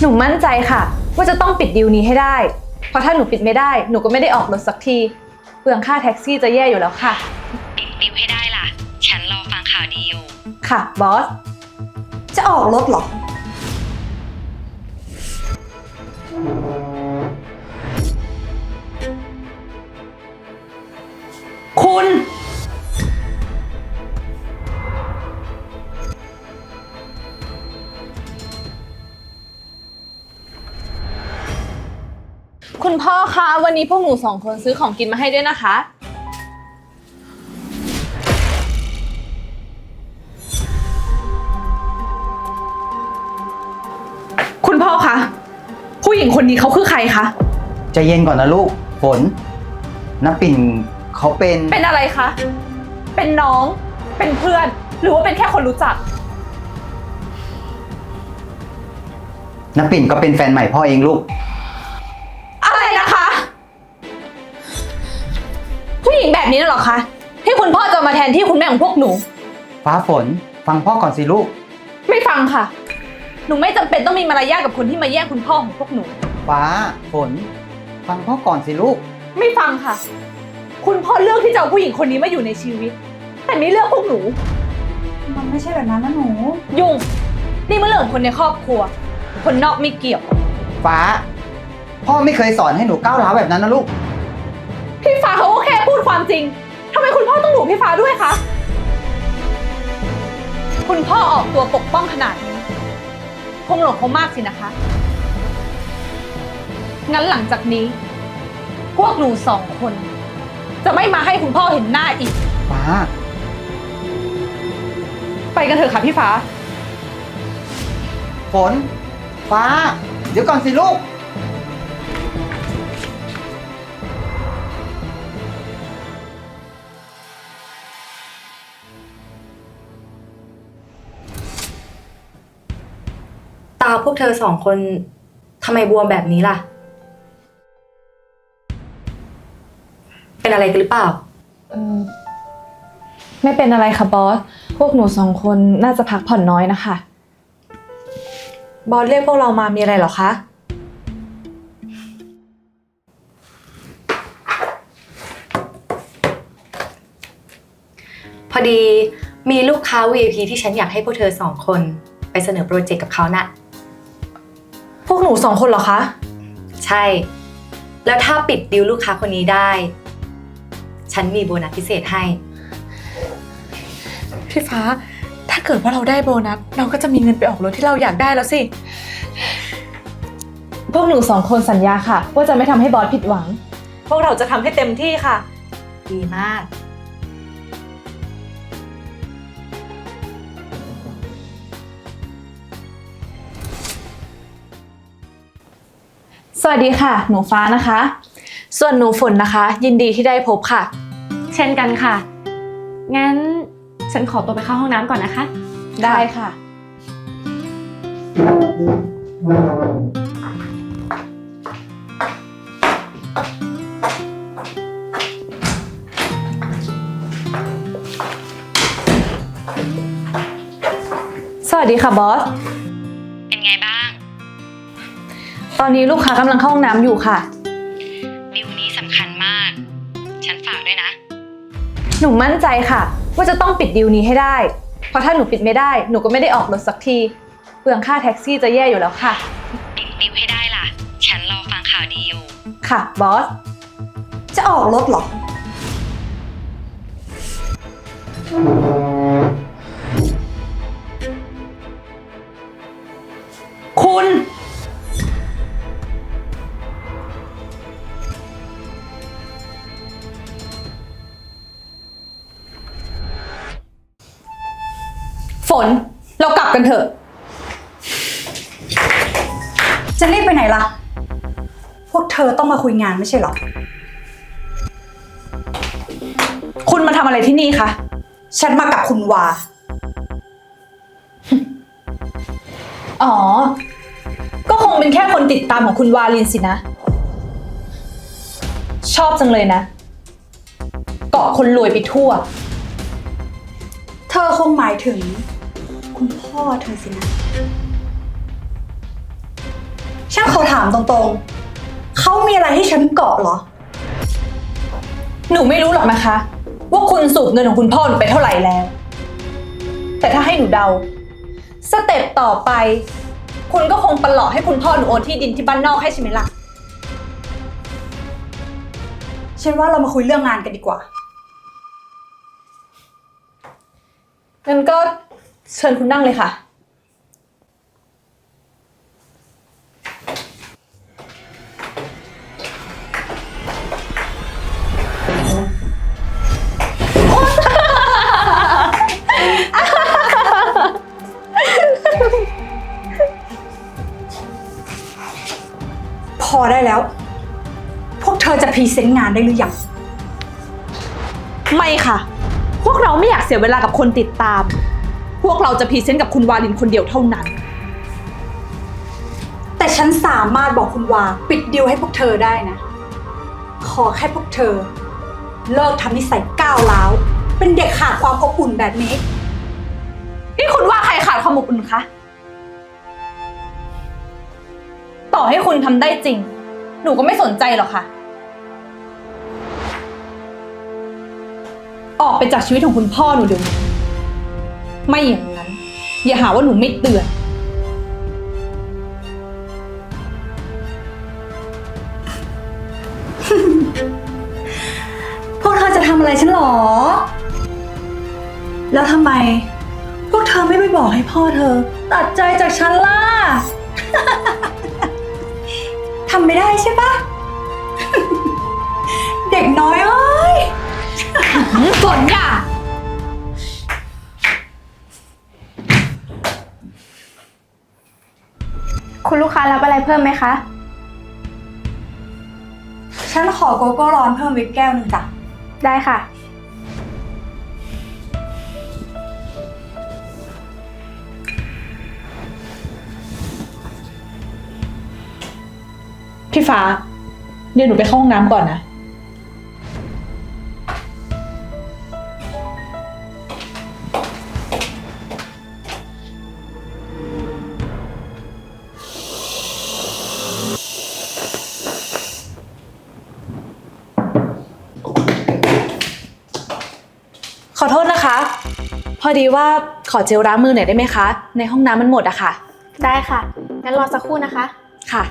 หนูมั่นใจค่ะ ว่าจะต้องปิดดีลนี้ให้ได้ เพราะถ้าหนูปิดไม่ได้ หนูก็ไม่ได้ออกรถสักที เปลืองค่าแท็กซี่จะแย่อยู่แล้วค่ะ ปิดดิวให้ได้ล่ะ ฉันรอฟังข่าวดีอยู่ ค่ะบอส จะออกรถเหรอ คุณ คุณพ่อคะวันนี้พวกหนูสองคนซื้อของกินมาให้ด้วยนะคะ คุณพ่อคะผู้หญิงคนนี้เขาคือใครคะใจเย็นก่อนนะลูกฝนน้ำปิ่นเขาเป็นเป็นอะไรคะเป็นน้อง เป็นเพื่อน หรือว่าเป็นแค่คนรู้จัก น้ำปิ่นก็เป็นแฟนใหม่พ่อเองลูก นี้น่ะเหรอคะ ที่คุณพ่อจะมาแทนที่คุณแม่ของพวกหนู ฟ้าฝน ฟังพ่อก่อนสิลูก ไม่ฟังค่ะ หนูไม่จำเป็นต้องมีมารยาทกับคนที่มาแย่งคุณพ่อของพวกหนู ฟ้าฝน ฟังพ่อก่อนสิลูก ไม่ฟังค่ะ คุณพ่อเลือกที่จะเอาผู้หญิงคนนี้มาอยู่ในชีวิต แต่ไม่เลือกพวกหนู มันไม่ใช่แบบนั้นนะหนู ยุ่ง นี่มันเรื่องของคนในครอบครัว คนนอกไม่เกี่ยว ฟ้า พ่อไม่เคยสอนให้หนูก้าวร้าวแบบนั้นนะลูก พี่ฟ้าเขาก็แค่พูด ความจริงทำไมคุณพ่อต้องดุพี่ฟ้าด้วยคะ คุณพ่อออกตัวปกป้องขนาดนี้คงหลงเขามากสินะคะ งั้นหลังจากนี้ พวกหนูสองคน จะไม่มาให้คุณพ่อเห็นหน้าอีก ฟ้า ไปกันเถอะค่ะพี่ฟ้า ฝน ฟ้า เดี๋ยวก่อนสิลูกาพวกเธอสองคนทำไมบวมแบบนี้ล่ะ เป็นอะไรกันหรือเปล่า เออไม่เป็นอะไรค่ะบอส พวกหนูสองคนน่าจะพักผ่อนน้อยนะคะ บอสเรียกพวกเรามามีอะไรเหรอคะ พอดีมีลูกค้า VIP ที่ฉันอยากให้พวกเธอสองคน ไปเสนอโปรเจกต์กับเขาน่ะ พวกหนูสองคนเหรอคะ ใช่ แล้วถ้าปิดดิวลูกค้าคนนี้ได้ ฉันมีโบนัสพิเศษให้ พี่ฟ้า ถ้าเกิดว่าเราได้โบนัส เราก็จะมีเงินไปออกรถที่เราอยากได้แล้วสิ พวกหนูสองคนสัญญาค่ะ ว่าจะไม่ทำให้บอสผิดหวัง พวกเราจะทำให้เต็มที่ค่ะ ดีมาก วัสดีค่ะ หนูฟ้านะคะ ส่วนหนูฝนนะคะ ยินดีที่ได้พบค่ะ เช่นกันค่ะ งั้นฉันขอตัวไปเข้าห้องน้ำก่อนนะคะ ได้ค่ะ สวัสดีค่ะบอส ตอนนี้ลูกค้ากำลังเข้าห้องน้ำอยู่ค่ะ ดิวนี้สำคัญมาก ฉันฝากด้วยนะ หนูมั่นใจค่ะ ว่าจะต้องปิดดีลนี้ให้ได้ เพราะถ้าหนูปิดไม่ได้ หนูก็ไม่ได้ออกรถสักที เปลืองค่าแท็กซี่จะแย่อยู่แล้วค่ะ ปิดดิวให้ได้ล่ะ ฉันรอฟังข่าวดีอยู่ ค่ะบอส จะออกรถเหรอ คุณ ฝน เรากลับกันเถอะ จะรีบไปไหนล่ะ พวกเธอต้องมาคุยงานไม่ใช่เหรอ คุณมาทำอะไรที่นี่คะ ฉันมากับคุณวา อ๋อ ก็คงเป็นแค่คนติดตามของคุณวาลินสินะ ชอบจังเลยนะ เกาะคนรวยไปทั่ว เธอคงหมายถึง คุณพ่อเธอสินะ ฉันขอถามตรงๆ เขามีอะไรให้ฉันเกาะเหรอ หนูไม่รู้หรอกนะคะ ว่าคุณสูบเงินของคุณพ่อหนูไปเท่าไหร่แล้ว แต่ถ้าให้หนูเดา สเต็ปต่อไป คุณก็คงประหลอกให้คุณพ่อหนูโอนที่ดินที่บ้านนอกให้ใช่ไหมล่ะ ฉันว่าเรามาคุยเรื่องงานกันดีกว่า งั้นก็ เชิญคุณนั่งเลยค่ะ พอได้แล้ว พวกเธอจะพรีเซนต์งานได้หรือยัง ไม่ค่ะ พวกเราไม่อยากเสียเวลากับคนติดตาม พวกเราจะพรีเซนต์กับคุณวาลินคนเดียวเท่านั้น แต่ฉันสามารถบอกคุณวาปิดดีลให้พวกเธอได้นะ ขอแค่พวกเธอ เลิกทำนิสัยก้าวร้าว เป็นเด็กขาดความอบอุ่นแบบนี้ นี่คุณว่าใครขาดความอบอุ่นคะ ต่อให้คุณทำได้จริง หนูก็ไม่สนใจหรอกค่ะ ออกไปจากชีวิตของคุณพ่อหนูเดี๋ยวนี้ ไม่อย่างนั้น อย่าหาว่าหนูไม่เตือน พวกเธอจะทำอะไรฉันหรอ แล้วทำไม พวกเธอไม่ไปบอกให้พ่อเธอ ตัดใจจากฉันล่ะ ทำไม่ได้ใช่ปะ เด็กน้อยเอ้ย ฝนอย่า กค้ารับอะไรเพิ่มไหมคะ ฉันขอโกโก้ร้อนเพิ่มวิกแก้วหนึ่งจ้ะ ได้ค่ะ พี่ฟ้า เดี๋ยวหนูไปเข้าห้องน้ำก่อนนะ อดีว่าขอเจลล้างมือหน่อยได้ไหมคะ ในห้องน้ำมันหมดอะค่ะ ได้ค่ะ งั้นรอสักครู่นะคะ ค่ะ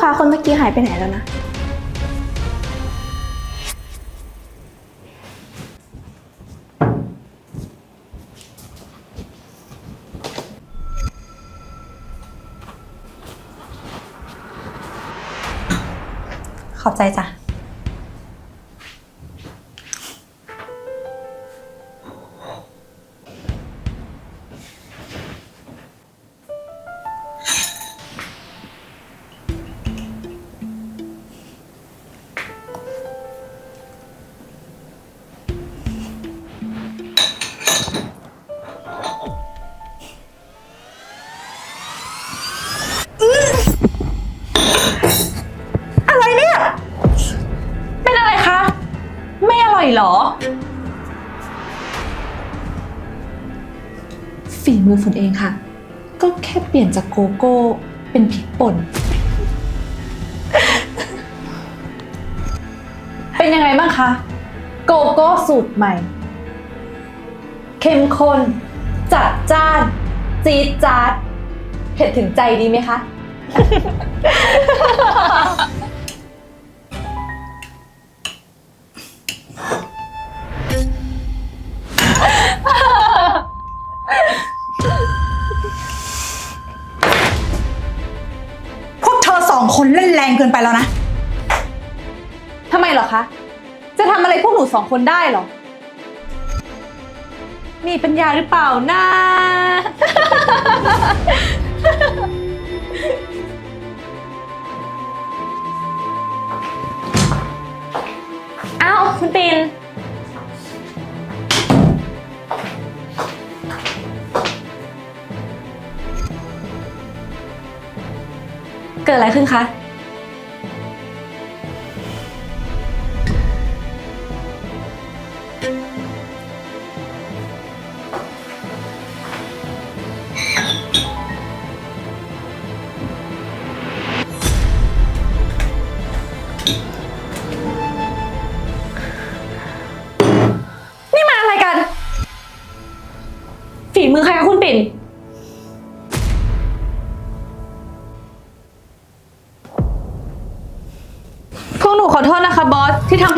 ค้าคนเมื่อกี้หายไปไหนแล้วนะ ขอบใจจ้ะ มือฝนเองค่ะ ก็แค่เปลี่ยนจากโกโก้เป็นพริกป่น เป็นยังไงบ้างคะ โกโก้สูตรใหม่ เข้มข้น จัดจ้าน จี๊ดจ๊าดเผ็ดถึงใจดีไหมคะ คนเล่นแรงเกินไปแล้วนะ ทำไมเหรอคะ จะทำอะไรพวกหนูสองคนได้เหรอ มีปัญญาหรือเปล่านะ อ้าว คุณปิน กิดอะไรขึ้นคะ นี่มาอะไรกัน ฝีมือใครคะคุณปิ่น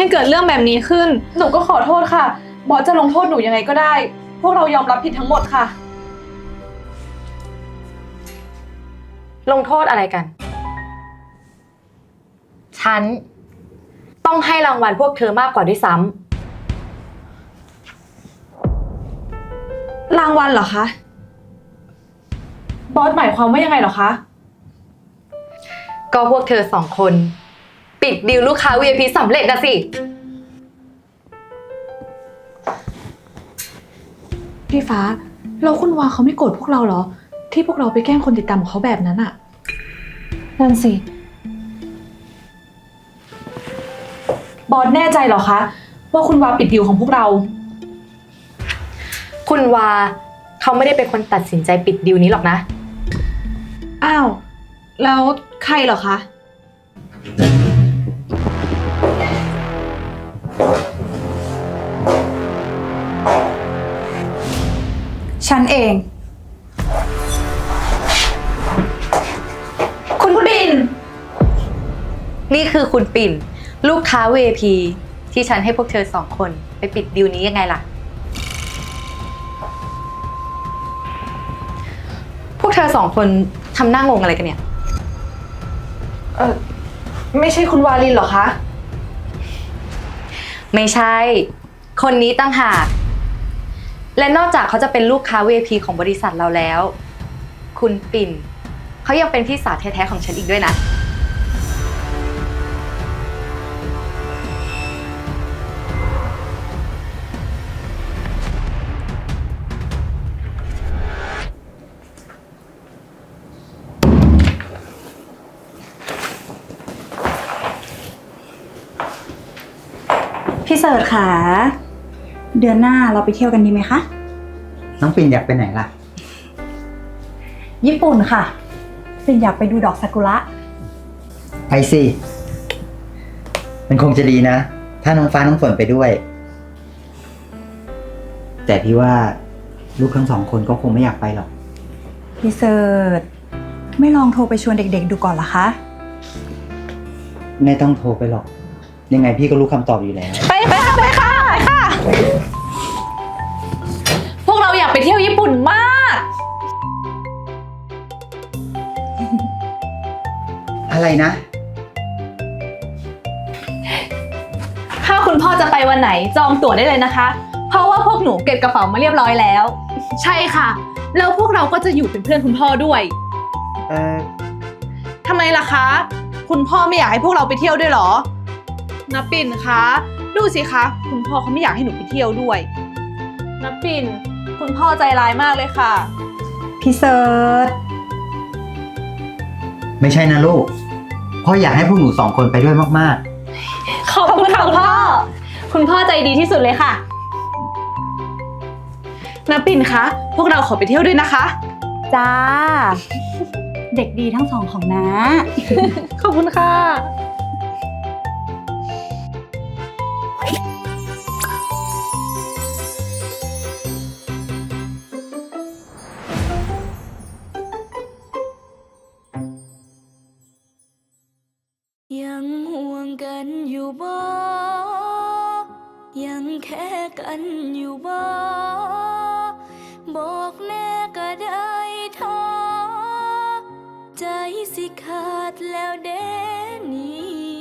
ให้เกิดเรื่องแบบนี้ขึ้น หนูก็ขอโทษค่ะ บอสจะลงโทษหนูยังไงก็ได้ พวกเรายอมรับผิดทั้งหมดค่ะ ลงโทษอะไรกัน ฉัน ต้องให้รางวัลพวกเธอมากกว่าด้วยซ้รางวัลเหรอคะ บอสหมายความว่ายังไงเหรอคะำก็พวกเธอสองคน ปิดดีลลูกค้า VIP สำเร็จนะสิ พี่ฟ้าเราคุณวาเขาไม่โกรธพวกเราเหรอ ที่พวกเราไปแกล้งคนติดตามของเขาแบบนั้นอะนั่นสิ บอสแน่ใจเหรอคะ ว่าคุณวาปิดดิวของพวกเรา คุณวาเขาไม่ได้เป็นคนตัดสินใจปิดดีลนี้หรอกนะ อ้าว แล้วใครเหรอคะ ฉันเอง คุณปิ่น นี่คือคุณปิ่น ลูกค้า VIP ที่ฉันให้พวกเธอสองคน ไปปิดดีลนี้ยังไงล่ะ พวกเธอสองคนทำหน้างงอะไรกันเนี่ย เออไม่ใช่คุณวาลินเหรอคะ ไม่ใช่ คนนี้ตั้งหาก และนอกจากเขาจะเป็นลูกค้า VIP ของบริษัทเราแล้ว คุณปิ่น เขายังเป็นพี่สาวแท้ๆของฉันอีกด้วยนะ เสิร์ชค่ะ เดือนหน้าเราไปเที่ยวกันดีไหมคะ น้องปิ่นอยากไปไหนล่ะ ญี่ปุ่นค่ะ ปิ่นอยากไปดูดอกซากุระ ไปสิ มันคงจะดีนะ ถ้าน้องฟ้าน้องฝนไปด้วย แต่พี่ว่าลูกทั้งสองคนก็คงไม่อยากไปหรอก พี่เสิร์ชไม่ลองโทรไปชวนเด็ก ๆ ดูก่อนเหรอคะ ไม่ต้องโทรไปหรอก ยังไงพี่ก็รู้คำตอบอยู่แล้ว ไป พวกเราอยากไปเที่ยวญี่ปุ่นมาก อะไรนะ ถ้าคุณพ่อจะไปวันไหนจองตั๋วได้เลยนะคะ เพราะว่าพวกหนูเก็บกระเป๋ามาเรียบร้อยแล้ว ใช่ค่ะ แล้วพวกเราก็จะอยู่เป็นเพื่อนคุณพ่อด้วยเออทำไมล่ะคะ คุณพ่อไม่อยากให้พวกเราไปเที่ยวด้วยเหรอนับปิ่นคะ ดูสิคะ คุณพ่อเขาไม่อยากให้หนูไปเที่ยวด้วย นับปิ่น คุณพ่อใจร้ายมากเลยค่ะ พี่เสิร์ชไม่ใช่นะลูก พ่ออยากให้พวกหนูสองคนไปด้วยมากขอบคุณค่ะคุณพ่อ คุณพ่อใจดีที่สุดเลยค่ะ นับปิ่นคะ พวกเราขอไปเที่ยวด้วยนะคะ จ้า เด็กดีทั้งสองของน้า ขอบคุณค่ะ อยู่บ่ยังแค่กันอยู่บ่บอกแน่ก็ได้ท้อใจสิขาดแล้วเดนี้